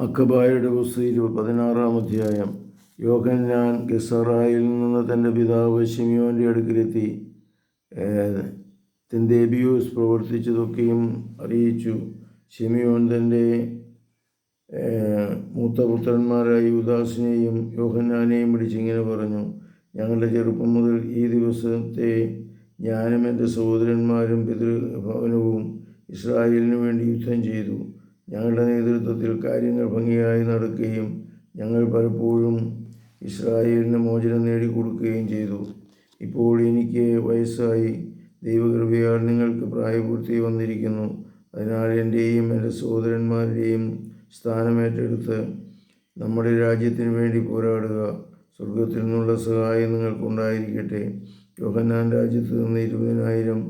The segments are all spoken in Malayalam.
മക്കബായുടെ പുസ്തകം പതിനാറാം അധ്യായം. യോഹന്നാൻ ഗസറായിൽ നിന്ന് തന്റെ പിതാവ് ഷിമിയോന്റെ അടുക്കിലെത്തി. തന്റെ എബിയൂസ് പ്രവർത്തിച്ചതൊക്കെയും അറിയിച്ചു. ഷിമിയോൻ തന്റെ മൂത്ത പുത്രന്മാരായ യുദാസിനെയും യോഹന്നാനെയും വിളിച്ചിങ്ങനെ പറഞ്ഞു ഞങ്ങളുടെ ചെറുപ്പം മുതൽ ഈ ദിവസത്തെ ഞാനും എന്റെ സഹോദരന്മാരും പിതൃഭവനവും ഇസ്രായേലിനു വേണ്ടി യുദ്ധം ചെയ്തു. ഞങ്ങളുടെ നേതൃത്വത്തിൽ കാര്യങ്ങൾ ഭംഗിയായി നടക്കുകയും ഞങ്ങൾ പലപ്പോഴും ഇസ്രായേലിന് മോചനം നേടിക്കൊടുക്കുകയും ചെയ്തു. ഇപ്പോൾ എനിക്ക് വയസ്സായി. ദൈവകൃപയാൽ നിങ്ങൾക്ക് പ്രായപൂർത്തി വന്നിരിക്കുന്നു. അതിനാൽ എന്റെയും എന്റെ സഹോദരന്മാരുടെയും സ്ഥാനമേറ്റെടുത്ത് നമ്മുടെ രാജ്യത്തിന് വേണ്ടി പോരാടുക. സ്വർഗത്തിൽ നിന്നുള്ള സഹായം നിങ്ങൾക്കുണ്ടായിരിക്കട്ടെ. യോഹന്നാൻ രാജ്യത്ത് നിന്ന് ഇരുപതിനായിരം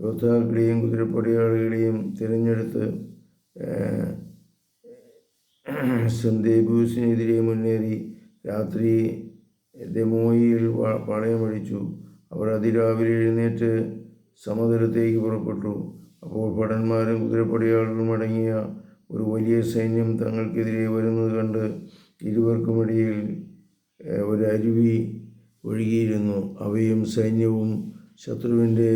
യോദ്ധാക്കളെയും കുതിരപ്പടയാളികളെയും തിരഞ്ഞെടുത്ത് സന്ദേബൂസിനെതിരെ മുന്നേറി രാത്രി ദമോയിൽ പാളയമടിച്ചു അവർ അതിരാവിലെ എഴുന്നേറ്റ് സമതലത്തേക്ക് പുറപ്പെട്ടു. അപ്പോൾ ഭടന്മാരും കുതിരപ്പടയാളികളും അടങ്ങിയ ഒരു വലിയ സൈന്യം തങ്ങൾക്കെതിരെ വരുന്നത് കണ്ട് ഇരുവർക്കുമിടയിൽ ഒരു അരുവി ഒഴുകിയിരുന്നു. അവയും സൈന്യവും ശത്രുവിന്റെ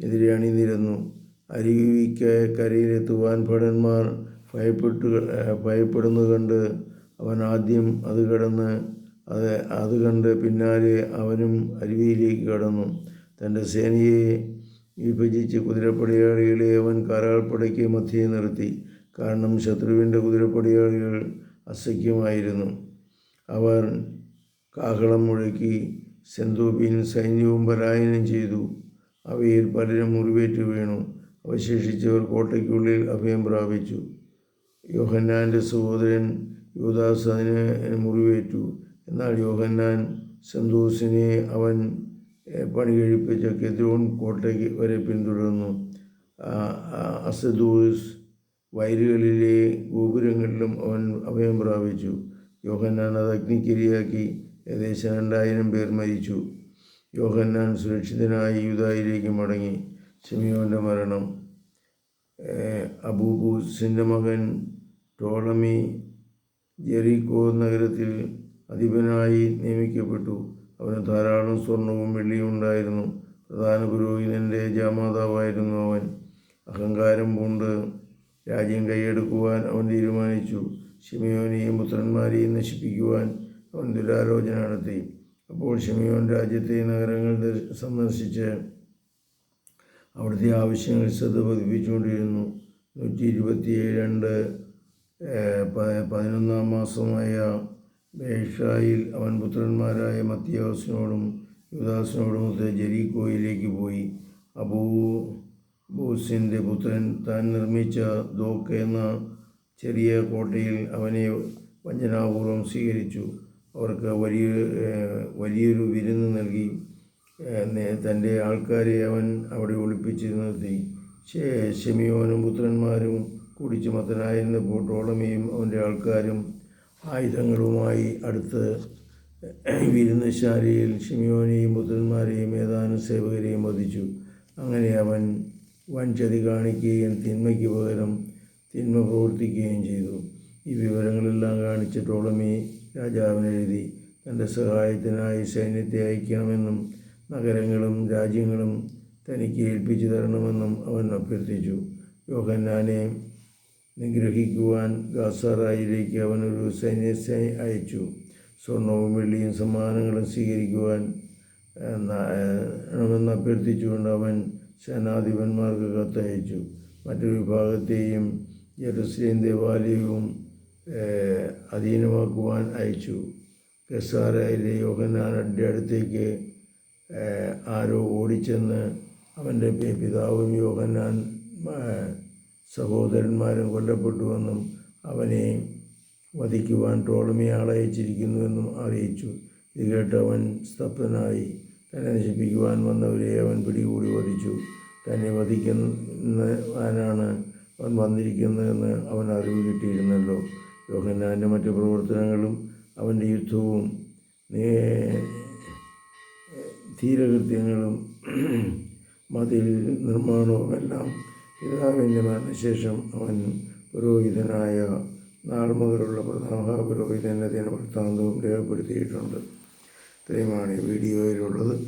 എതിരെ അണിനിരന്നു. അരുവിക്ക് കരയിലെത്തുവാൻ ഭടന്മാർ ഭയപ്പെട്ടു ഭയപ്പെടുന്നു കണ്ട് അവൻ ആദ്യം അത് കടന്ന് അത് അത് കണ്ട് പിന്നാലെ അവനും അരുവിയിലേക്ക് കടന്നു. തന്റെ സേനയെ വിഭജിച്ച് കുതിരപ്പടയാളികളെ അവൻ കരാൾപ്പടയ്ക്ക് മധ്യേ നിർത്തി. കാരണം ശത്രുവിന്റെ കുതിരപ്പടയാളികൾ അസഖ്യമായിരുന്നു. അവർ കാഹളം മുഴക്കി സെന്തോബിൻ സൈന്യവും പലായനം ചെയ്തു. അവയിൽ പലരും മുറിവേറ്റ് വീണു. അവശേഷിച്ചവർ കോട്ടയ്ക്കുള്ളിൽ അഭയം പ്രാപിച്ചു. യോഹന്നാന്റെ സഹോദരൻ യുവദാസ് അതിനെ മുറിവേറ്റു. എന്നാൽ യോഹന്നാൻ സന്തോഷിനെ അവൻ പണി കഴിപ്പിച്ച കെദ്രോൺ കോട്ടയ്ക്ക് വരെ പിന്തുടർന്നു. അസദൂസ് വയലുകളിലെ ഗോപുരങ്ങളിലും അവൻ അഭയം പ്രാപിച്ചു. യോഹന്നാൻ അത് അഗ്നിക്കിരിയാക്കി ഏകദേശം രണ്ടായിരം പേർ മരിച്ചു. യോഹന്നാൻ സുരക്ഷിതനായി യൂതായിലേക്ക് മടങ്ങി. ഷിമിയോന്റെ മരണം അബൂബൂസിന്റെ മകൻ ടോളമി ജെറിക്കോ നഗരത്തിൽ അധിപനായി നിയമിക്കപ്പെട്ടു. അവന് ധാരാളം സ്വർണവും വെള്ളിയും ഉണ്ടായിരുന്നു. പ്രധാന പുരോഹിതന്റെ ജാമാതാവായിരുന്നു അവൻ. അഹങ്കാരം പൂണ്ട് രാജ്യം കൈയെടുക്കുവാൻ അവൻ തീരുമാനിച്ചു. ഷിമിയോനെയും പുത്രന്മാരെയും നശിപ്പിക്കുവാൻ അവൻ ദുരാലോചന നടത്തി. അപ്പോൾ ഷിമിയോൻ രാജ്യത്തെ നഗരങ്ങൾ സന്ദർശിച്ച് അവിടുത്തെ ആവശ്യങ്ങൾ ശ്രദ്ധ പതിപ്പിച്ചുകൊണ്ടിരുന്നു. നൂറ്റി ഇരുപത്തിയേഴ് രണ്ട് പതിനൊന്നാം മാസമായ ഏഷായിൽ അവൻ പുത്രന്മാരായ മത്തിയാസിനോടും യുദാസിനോടും ഒത്ത് ജെരീക്കോയിലേക്ക് പോയി. അബൂ ബൂസിന്റെ പുത്രൻ താൻ നിർമ്മിച്ച ദോക്ക് എന്ന ചെറിയ കോട്ടയിൽ അവനെ വഞ്ചനാപൂർവം സ്വീകരിച്ചു. അവർക്ക് വലിയ വലിയൊരു വിരുന്ന് നൽകി. തന്റെ ആൾക്കാരെ അവൻ അവിടെ ഒളിപ്പിച്ച് നിർത്തി. ഷെമിയോനും പുത്രന്മാരും കൂടി ചുമത്തനായിരുന്നപ്പോൾ ടോളമിയും അവന്റെ ആൾക്കാരും ആയുധങ്ങളുമായി അടുത്ത് വിരുന്നശാലയിൽ ഷിമിയോനെയും പുത്രന്മാരെയും ഏതാനും സേവകരെയും വധിച്ചു. അങ്ങനെ അവൻ വൻചതി കാണിക്കുകയും തിന്മയ്ക്ക് പകരം തിന്മ പ്രവർത്തിക്കുകയും ചെയ്തു. ഈ വിവരങ്ങളെല്ലാം കാണിച്ച് ടോളമി രാജാവിനെഴുതി തന്റെ സഹായത്തിനായി സൈന്യത്തെ അയക്കണമെന്നും നഗരങ്ങളും രാജ്യങ്ങളും തനിക്ക് ഏൽപ്പിച്ചു തരണമെന്നും അവൻ അഭ്യർത്ഥിച്ചു. യോഹന്നാനെ നിഗ്രഹിക്കുവാൻ ഗാസാറായിലേക്ക് അവനൊരു സൈന്യത്തെ അയച്ചു. സ്വർണവും വെള്ളിയും സമ്മാനങ്ങളും സ്വീകരിക്കുവാൻ ണമെന്ന് അഭ്യർത്ഥിച്ചുകൊണ്ട് അവൻ സേനാധിപന്മാർക്ക് കത്തയച്ചു. മറ്റൊരു വിഭാഗത്തെയും ജെറുസലേം ദേവാലയവും അധീനമാക്കുവാൻ അയച്ചു. ഗസാരയിലെ യോഹന്നാനയുടെ അടുത്തേക്ക് ആരോ ഓടിച്ചെന്ന് അവന്റെ പിതാവും യോഹന്നാൻ സഹോദരന്മാരും കൊല്ലപ്പെട്ടുവെന്നും അവനെ വധിക്കുവാൻ ടോളമി ആളയച്ചിരിക്കുന്നുവെന്നും അറിയിച്ചു. ഇത് കേട്ട് അവൻ സ്തബ്ധനായി. തന്നെ നശിപ്പിക്കുവാൻ വന്നവരെ അവൻ പിടികൂടി വധിച്ചു. തന്നെ വധിക്കുന്നവനാണ് അവൻ വന്നിരിക്കുന്നതെന്ന് അവൻ അറിവ് കിട്ടിയിരുന്നല്ലോ. യോഹന്നാന്റെ മറ്റു പ്രവർത്തനങ്ങളും അവന്റെ യുദ്ധവും ധീരകൃത്യങ്ങളും മതിൽ നിർമ്മാണവും നിർമ്മാണവുമെല്ലാം പിതാവിന്റെ മരണശേഷം അവൻ പുരോഹിതനായ നാൾ മുതലുള്ള പ്രധാനപുരോഹിതൻ ദിനവൃത്താന്തവും വൃത്താന്തവും രേഖപ്പെടുത്തിയിട്ടുണ്ട്. ഇത്രയുമാണ് ഈ വീഡിയോയിലുള്ളത്.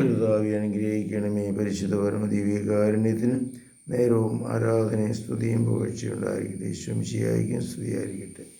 കർത്താവെ അനുഗ്രഹിക്കണമേ. പരിശുദ്ധ പരമ ദിവ്യകാരുണ്യത്തിന് നേരവും ആരാധനയും സ്തുതിയും പുകഴ്ചയുണ്ടായിരിക്കട്ടെ. ശംശിയായിരിക്കും സ്തുതിയായിരിക്കട്ടെ.